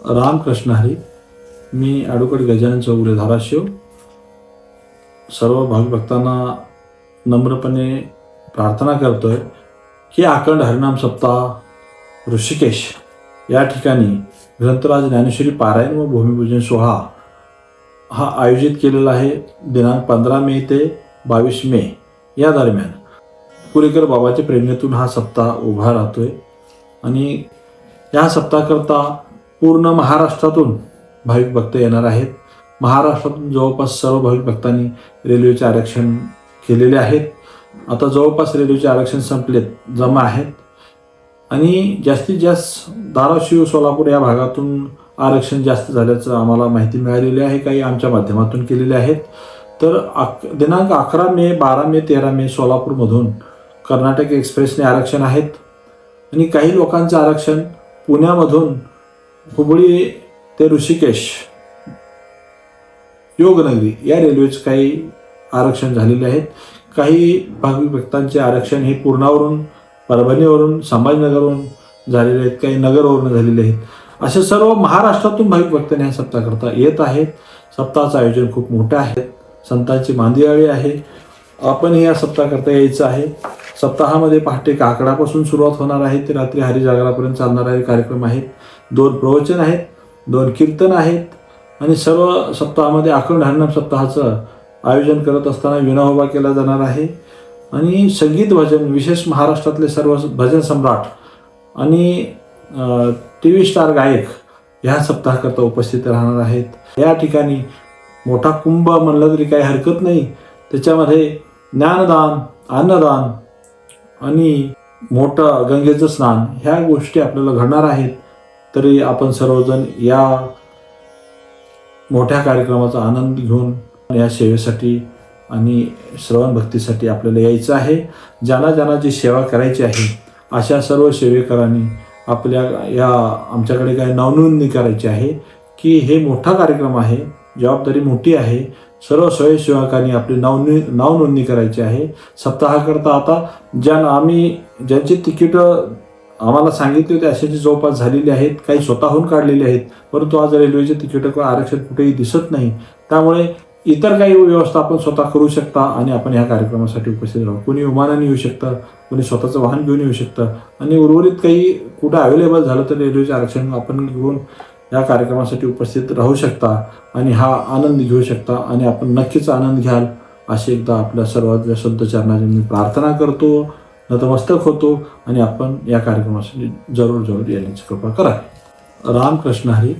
रामकृष्ण हरी मी ॲडव्होकेट गजानन चौगुले धाराशिव. सर्व भाविभक्तांना नम्रपणे प्रार्थना करतोय की आखंड हरिनाम सप्ताह ऋषिकेश या ठिकाणी ग्रंथराज ज्ञानेश्वरी पारायण व भूमिपूजन सोहळा हा आयोजित केलेला आहे. दिनांक पंधरा मे ते बावीस मे या दरम्यान. पुरेकर बाबाच्या प्रेरणेतून हा सप्ताह उभा राहतोय. आणि या सप्ताहाकरता पूर्ण महाराष्ट्रातून भाविक भक्त येणार आहेत. महाराष्ट्रातून जवळपास सर्व भाविक भक्तांनी रेल्वेचे आरक्षण केलेले आहेत. आता जवळपास रेल्वेचे आरक्षण संपलेत जमा आहेत. आणि जास्तीत जास्त धाराशिव सोलापूर या भागातून आरक्षण जास्त झाल्याचं आम्हाला माहिती मिळालेली आहे काही आमच्या माध्यमातून केलेले आहेत. तर अक दिनांक अकरा मे बारा मे तेरा मे सोलापूरमधून कर्नाटक एक्सप्रेसने आरक्षण आहेत. आणि काही लोकांचं आरक्षण पुण्यामधून हुबळी ते ऋषिकेश. योगनगरी या रेल्वेचे काही आरक्षण झालेले आहेत काही भाविक भक्तांचे आरक्षण हे पूर्णावरून परभणीवरून संभाजीनगरवरून झालेले आहेत. काही नगरवरून झालेले आहेत. असे सर्व महाराष्ट्रातून भाविक भक्तांनी ह्या सप्ताहाकरता येत आहेत. सप्ताहाचं आयोजन खूप मोठं आहे. संतांची मांदियाळी आहे. आपणही या सप्ताहाकरता यायचं आहे. सप्ताहामध्ये पहाटे काकडापासून सुरुवात होणार आहे. ते रात्री हरिजागरापर्यंत चालणारा कार्यक्रम आहेत दोन प्रवचन आहेत दोन कीर्तन आहेत आणि सर्व सप्ताहामध्ये अखंड हरिनाम सप्ताहाचं आयोजन करत असताना विनोबा केला जाणार आहे. आणि संगीत भजन विशेष महाराष्ट्रातले सर्व भजन सम्राट आणि टी व्ही स्टार गायक ह्या सप्ताहाकरता उपस्थित राहणार आहेत. या ठिकाणी मोठा कुंभ म्हणलं तरी काही हरकत नाही. त्याच्यामध्ये ज्ञानदान अन्नदान आणि मोठं गंगेचं स्नान ह्या गोष्टी आपल्याला घडणार आहेत. तरी आपण सर्वजण या मोठ्या कार्यक्रमाचा आनंद घेऊन या सेवेसाठी आणि श्रवण भक्तीसाठी आपल्याला यायचं आहे. ज्यांना ज्यांना जी सेवा करायची आहे अशा सर्व सेवेकरांनी आपल्या या आमच्याकडे काय नावनोंदणी करायची आहे की हे मोठा कार्यक्रम आहे जबाबदारी मोठी आहे. सर्व स्वयंसेवकांनी आपली नावनी नावनोंदणी करायची आहे. सप्ताहाकरता आता ज्या आम्ही ज्यांची तिकीटं आम्हाला सांगितले होते अशाची जवळपास झालेली आहेत काही स्वतःहून काढलेले आहेत परंतु आज रेल्वेचे तिकीट किंवा आरक्षण कुठेही दिसत नाही. त्यामुळे इतर काही व्यवस्था आपण स्वतः करू शकता आणि आपण ह्या कार्यक्रमासाठी उपस्थित राहू. कोणी विमानाने येऊ शकतं कोणी स्वतःचं वाहन घेऊन येऊ शकतं आणि उर्वरित काही कुठं अवेलेबल झालं तर रेल्वेचे आरक्षण आपण घेऊन या कार्यक्रमासाठी उपस्थित राहू शकता आणि हा आनंद घेऊ शकता आणि आपण नक्कीच आनंद घ्याल. अशी एकदा आपल्या सर्वात संत चरणाची मी प्रार्थना करतो. नतमस्तक होतो आणि आपण या कार्यक्रमासाठी जरूर जरूर येण्याची कृपा करा. रामकृष्ण हरी.